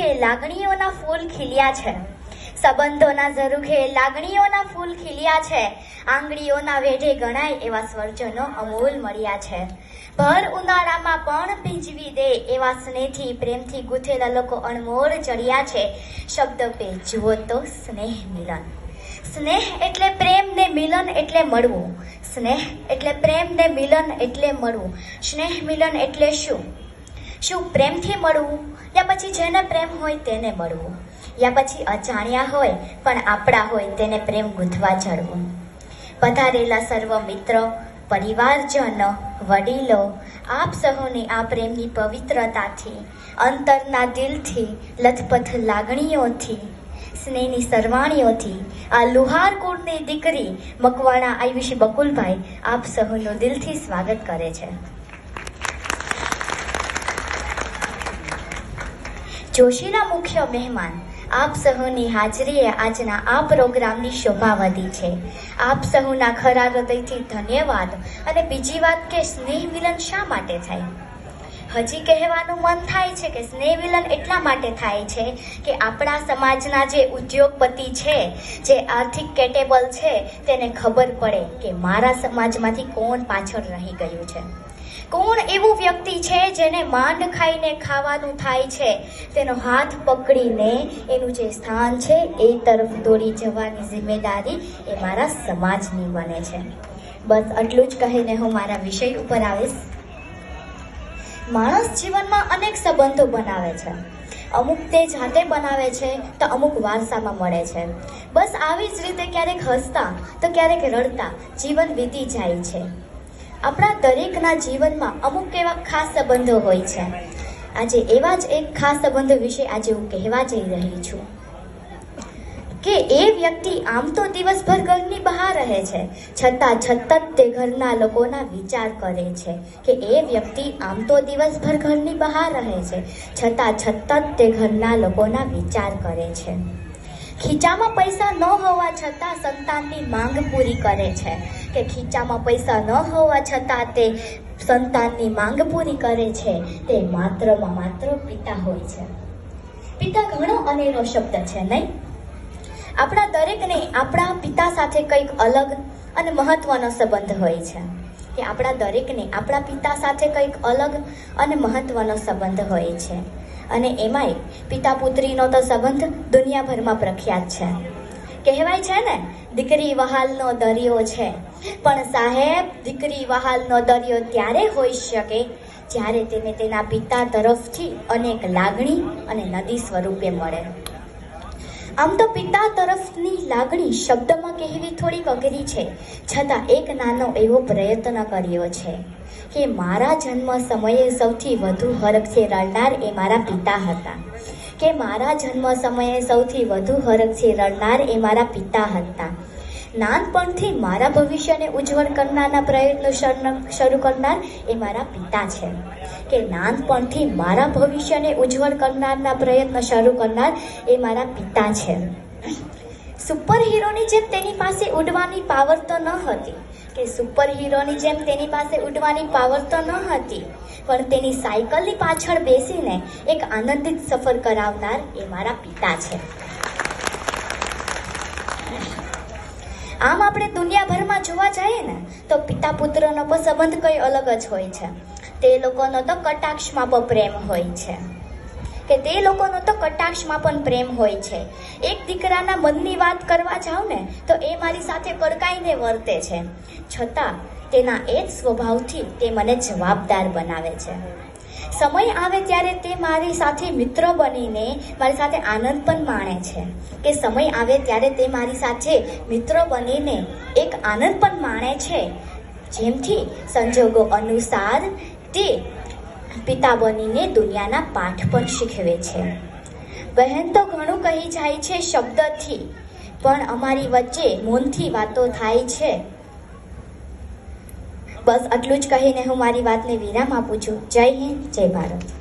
ઝરૂખે લાગણીઓના ફૂલ ખીલ્યા છે. સંબંધોના ઝરૂખે લાગણીઓના ફૂલ ખીલ્યા છે. આંગળીઓના વેઢે ગણાય એવા સ્વર્જનો અમૂલ મળ્યા છે. ભર ઉનાળામાં પણ ભીંજવી દે એવા સ્નેહથી પ્રેમથી ગૂંથેલા લોકો અણમોલ ચડ્યા છે. શબ્દ પે, જુઓ તો સ્નેહ મિલન. સ્નેહ એટલે પ્રેમ ને મિલન એટલે મળવું. સ્નેહ એટલે પ્રેમ ને મિલન એટલે મળવું. સ્નેહ મિલન એટલે શું? શું પ્રેમથી મળવું? યા પછી જેને પ્રેમ હોય તેને મળવું. યા પછી અજાણ્યા હોય પણ આપણા હોય તેને પ્રેમ ગૂંથવા ચડવું પધારેલા સર્વ મિત્રો, પરિવારજનો, વડીલો, આપ સહુની આ પ્રેમની પવિત્રતાથી, અંતરના દિલથી, લથપથ લાગણીઓથી, સ્નેહની સરવાણીઓથી આ લુહાર કુળની દીકરી મકવાણા આયુષી બકુલભાઈ આપ સહુનું દિલથી સ્વાગત કરે છે. જોશીના મુખ્ય મહેમાન. આપ સહુની હાજરીએ આજના આ પ્રોગ્રામની શોભા વધી છે. આપ સહુના ખરા હૃદયથી ધન્યવાદ અને બીજી વાત કે સ્નેહ મિલન શા માટે થાય? હજી કહેવાનું મન થાય છે કે સ્નેહ મિલન એટલા માટે થાય છે કે આપણા સમાજના જે ઉદ્યોગપતિ છે, જે આર્થિક કેટેબલ છે, તેને ખબર પડે કે મારા સમાજમાંથી કોણ પાછળ રહી ગયું છે. કોણ એવું વ્યક્તિ છે જેને માંડ ખાઈને ખાવાનું થાય છે? તેનો હાથ પકડીને એનું જે સ્થાન છે, એ તરફ દોડી જવાની જિમ્મેદારી એ મારા સમાજની બને છે. બસ આટલું જ કહીને હું મારા વિષય ઉપર આવીશ. માણસ જીવનમાં અનેક સંબંધો બનાવે છે. અમુક તે જાતે બનાવે છે તો અમુક વારસામાં મળે છે. બસ આવી જ રીતે ક્યારેક હસતા તો ક્યારેક રડતા જીવન વીતી જાય છે. આપણા દરેકના જીવનમાં અમુક એવા ખાસ સંબંધો હોય છે. આજે એવા જ એક ખાસ સંબંધો વિશે આજે હું કહેવા જઈ રહી છું. કે એ વ્યક્તિ આમ તો દિવસભર ઘરની બહાર રહે છે, છતાં છતાં તે ઘરના લોકોના વિચાર કરે છે કે એ વ્યક્તિ આમ તો દિવસભર ઘરની બહાર રહે છે, છતાં છતાં તે ઘરના લોકોના વિચાર કરે છે. ખીચામાં પૈસા ન હોવા છતાં સંતાનની માંગ પૂરી કરે છે. કે ખીચામાં પૈસા ન હોવા છતાં તે સંતાનની માંગ પૂરી કરે છે. તે માત્રમાં માત્ર પિતા હોય છે. પિતા ઘણો અનેરો શબ્દ છે, નહીં? આપણા દરેકને આપણા પિતા સાથે કંઈક અલગ અને મહત્વનો સંબંધ હોય છે. કે આપણા દરેકને આપણા પિતા સાથે કંઈક અલગ અને મહત્વનો સંબંધ હોય છે. અને એમાંય પિતા પુત્રીનો તો સંબંધ દુનિયાભરમાં પ્રખ્યાત છે. કહેવાય છે ને, દીકરી વહાલનો દરિયો છે. પણ સાહેબ, દીકરી વહાલનો દરિયો ત્યારે હોઈ શકે જ્યારે તેને તેના પિતા તરફથી અનેક લાગણી અને નદી સ્વરૂપે મળે. આમ તો પિતા તરફની લાગણી શબ્દમાં કહેવી થોડીક અઘરી છે. છતાં એક નાનો એવો પ્રયત્ન કર્યો છે કે મારા જન્મ સમયે સૌથી વધુ હરખે રડનાર એ મારા પિતા હતા. કે મારા જન્મ સમયે સૌથી વધુ હરખે રડનાર એ મારા પિતા હતા. નાનપણથી મારા ભવિષ્યને ઉજ્જવળ કરનારના પ્રયત્નો શર- કરનાર એ મારા પિતા છે. કે નાનપણથી મારા ભવિષ્યને ઉજ્જવળ કરનારના પ્રયત્ન શરૂ કરનાર એ મારા પિતા છે. સુપર હીરોની જેમ તેની પાસે ઉડવાની પાવર તો ન હતી. કે સુપર હીરોની જેમ તેની પાસે ઉડવાની પાવર તો ન હતી. પણ તેની સાયકલની પાછળ બેસીને એક આનંદિત સફર કરાવનાર એ મારા પિતા છે. આમ આપણે દુનિયાભરમાં જોવા જઈએ ને, તો પિતા પુત્રનો પણ સંબંધ કંઈ અલગ જ હોય છે. તે લોકોનો તો કટાક્ષમાં પણ પ્રેમ હોય છે. કે તે લોકોનો તો કટાક્ષમાં પણ પ્રેમ હોય છે. એક દીકરાના મનની વાત કરવા જાઉં ને, તો એ મારી સાથે કડકાઈને વર્તે છે. છતાં, તેના એ જ સ્વભાવથી તે મને જવાબદાર બનાવે છે. સમય આવે ત્યારે તે મારી સાથે મિત્ર બનીને મારી સાથે આનંદ પણ માણે છે. કે સમય આવે ત્યારે તે મારી સાથે મિત્ર બનીને એક આનંદ પણ માણે છે. જેમથી સંજોગો અનુસાર તે પિતા બનીને દુનિયાના પાઠ પણ શીખવે છે. બહેન તો ઘણું કહી જાય છે શબ્દથી, પણ અમારી વચ્ચે મૌનથી વાતો થાય છે. બસ આટલું જ કહીને હું મારી વાતને વિરામ આપું છું. જય હિન્દ જય ભારત.